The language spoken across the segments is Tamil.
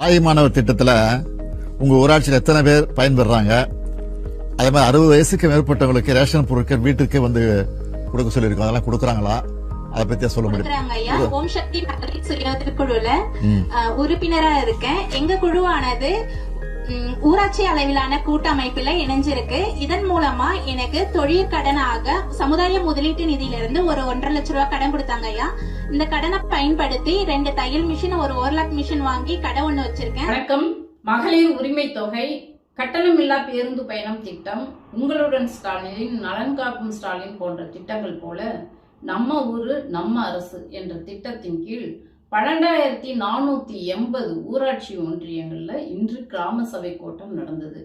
தாய் மாணவர் திட்டத்துல உங்க ஊராட்சியில் எத்தனை பேர் பயன்பெறாங்க? அதே மாதிரி அறுபது வயசுக்கு மேற்பட்டவங்களுக்கு ரேஷன் பொருட்கள் வீட்டுக்கே வந்து கொடுக்க சொல்லியிருக்கோம். அதெல்லாம் கொடுக்குறாங்களா? அதை பத்தியா சொல்ல முடியும்? இருக்கிறாங்க ஐயா. ஓம் சக்தி மகளிர் சுய குழுல ம். உறுப்பினரா இருக்கேன். எங்க குழுவானது ஊராட்சி அளவிலான கூட்டமைப்புல இணைஞ்சிருக்கு. இதன் மூலமா எனக்கு தொழில் கடனாக சமுதாய முதலீட்டு நிதியிலிருந்து ஒரு ஒன்றரை லட்ச ரூபாய் கடன் கொடுத்தாங்க ஐயா. இந்த கடனை பயன்படுத்தி ரெண்டு தையல் மிஷின் ஒரு ஓர்லாக் மிஷின் வாங்கி கடை ஒண்ணு வச்சிருக்கேன். வணக்கம். மகளிர் உரிமை தொகை கட்டணமில்லா பேருந்து பயணம் திட்டம் உங்களுடன் ஸ்டாலினின் நலன் காக்கும் ஸ்டாலின் போன்ற திட்டங்கள் போல நம்ம ஊரு நம்ம அரசு என்ற திட்டத்தின் கீழ் பன்னெண்டாயிரத்தி நானூற்றி எண்பது ஊராட்சி ஒன்றியங்களில் இன்று கிராம சபை கூட்டம் நடந்தது.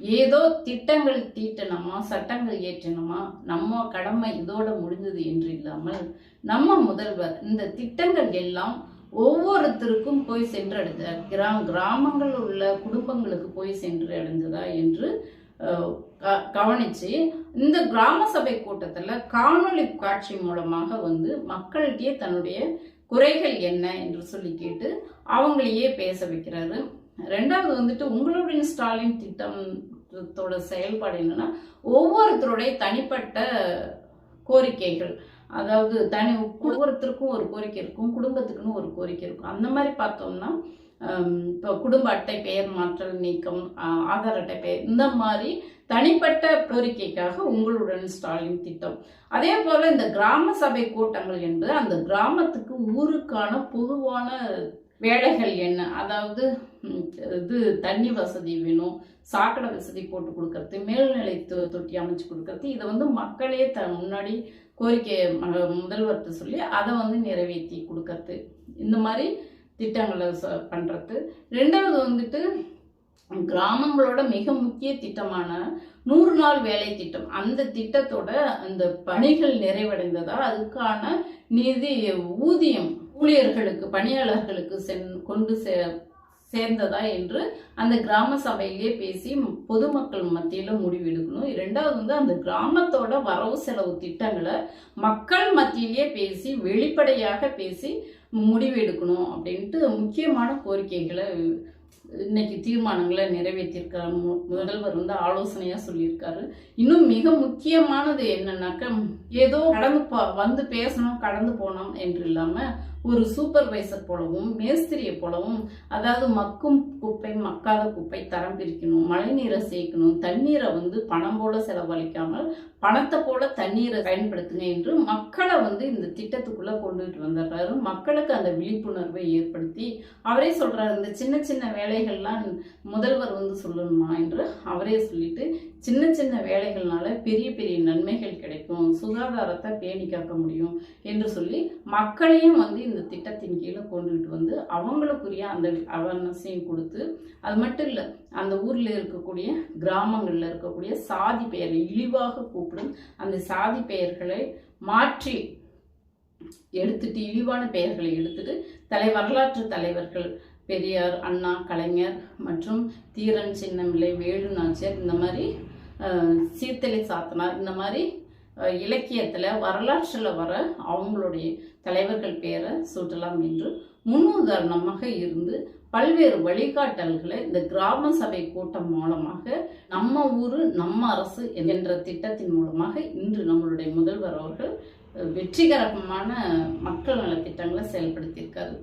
ஏதோ திட்டங்கள் தீட்டணுமா சட்டங்கள் ஏற்றணுமா நம்ம கடமை இதோட முடிந்தது என்று இல்லாமல் நம்ம முதல்வர் இந்த திட்டங்கள் எல்லாம் ஒவ்வொருத்தருக்கும் போய் சென்றடைந்த கிரா கிராமங்கள் உள்ள குடும்பங்களுக்கு போய் சென்று அடைந்ததா என்று க- கவனிச்சு இந்த கிராம சபை கூட்டத்தில் காணொளி காட்சி மூலமாக வந்து மக்கள்கிட்டயே தன்னுடைய குறைகள் என்ன என்று சொல்லி கேட்டு அவங்களையே பேச வைக்கிறாரு. ரெண்டாவது வந்துட்டு உங்களுடைய ஸ்டாலின் திட்டத்தோட செயல்பாடு என்னன்னா ஒவ்வொருத்தருடைய தனிப்பட்ட கோரிக்கைகள். அதாவது தனி ஒவ்வொருத்தருக்கும் ஒரு கோரிக்கை இருக்கும் குடும்பத்துக்குன்னு ஒரு கோரிக்கை இருக்கும். அந்த மாதிரி பார்த்தோம்னா இப்போ குடும்ப அட்டை பெயர் மாற்றல் நீக்கம் ஆதார் அட்டை பெயர் இந்த மாதிரி தனிப்பட்ட கோரிக்கைக்காக உங்களுடன் ஸ்டாலின் திட்டம். அதே போல இந்த கிராம சபை கூட்டங்கள் என்பது அந்த கிராமத்துக்கு ஊருக்கான பொதுவான வேலைகள் என்ன? அதாவது இது தண்ணி வசதி வேணும் சாக்கடை வசதி போட்டு கொடுக்கறது மேல்நிலை தொ- தொட்டி அமைச்சு கொடுக்கறது இதை வந்து மக்களே த முன்னாடி கோரிக்கை முதல்வர்கிட்ட சொல்லி அதை வந்து நிறைவேற்றி கொடுக்கறது. இந்த மாதிரி திட்டங்களை ச- ரெண்டாவது வந்துட்டு கிராமங்களோட மிக முக்கிய திட்டமான நூறு நாள் வேலை திட்டம். அந்த திட்டத்தோட அந்த பணிகள் நிறைவடைந்ததா அதுக்கான நிதி ஊதியம் ஊழியர்களுக்கு பணியாளர்களுக்கு சென் கொண்டு சே சேர்ந்ததா என்று அந்த கிராம சபையிலே பேசி பொதுமக்கள் மத்தியில் முடிவெடுக்கணும் இரண்டாவது வந்து அந்த கிராமத்தோட வரவு செலவு திட்டங்களை மக்கள் மத்தியிலே பேசி வெளிப்படையாக பேசி முடிவெடுக்கணும் அப்படின்ட்டு முக்கியமான கோரிக்கைகளை இன்னைக்கு தீர்மானங்களை நிறைவேற்றியிருக்காரு மு- முதல்வர் வந்து ஆலோசனையாக சொல்லியிருக்காரு. இன்னும் மிக முக்கியமானது என்னன்னாக்க ஏதோ கடந்து வந்து பேசணும் கடந்து போனோம் என்று இல்லாமல் ஒரு சூப்பர்வைசர் போலவும் மேஸ்திரியை போலவும் அதாவது மக்கும் குப்பை மக்காத குப்பை தரம் பிரிக்கணும் மழைநீரை சேர்க்கணும் தண்ணீரை வந்து பணம் போல செலவழிக்காமல் பணத்தை போல தண்ணீரை பயன்படுத்துங்க என்று மக்களை வந்து இந்த திட்டத்துக்குள்ள கொண்டுட்டு வந்துடுறாரு. மக்களுக்கு அந்த விழிப்புணர்வை ஏற்படுத்தி அவரே சொல்றாரு இந்த சின்ன சின்ன வேலைகள்லாம் முதல்வர் வந்து சொல்லணுமா என்று அவரே சொல்லிட்டு சின்ன சின்ன வேலைகள்னால பெரிய பெரிய சுகாதாரத்தை பேணி காக்க முடியும் என்று சொல்லி மக்களையும் வந்து இந்த திட்டத்தின் கீழே கொண்டுகிட்டு வந்து அவங்களுக்குரிய அந்த அவேர்னஸையும் கொடுத்து அது மட்டும் இல்லை அந்த ஊரில் இருக்கக்கூடிய கிராமங்களில் இருக்கக்கூடிய சாதி பெயரை இழிவாக கூப்பிடும் அந்த சாதி பெயர்களை மாற்றி எடுத்துட்டு இழிவான பெயர்களை எடுத்துட்டு தலை வரலாற்று தலைவர்கள் பெரியார் அண்ணா கலைஞர் மற்றும் தீரன் சின்னமில்லை வேலு நாச்சியார் இந்த மாதிரி சீர்த்தலை சாத்தனார் இந்த மாதிரி இலக்கியத்தில் வரலாற்றில் வர அவங்களுடைய தலைவர்கள் பேரை சூட்டலாம் என்று முன்னுதாரணமாக இருந்து பல்வேறு வழிகாட்டல்களை இந்த கிராம சபை கூட்டம் மூலமாக நம்ம ஊர் நம்ம அரசு என்ற திட்டத்தின் மூலமாக இன்று நம்மளுடைய முதல்வர் அவர்கள் வெற்றிகரமான மக்கள் நலத்திட்டங்களை செயல்படுத்தியிருக்காரு.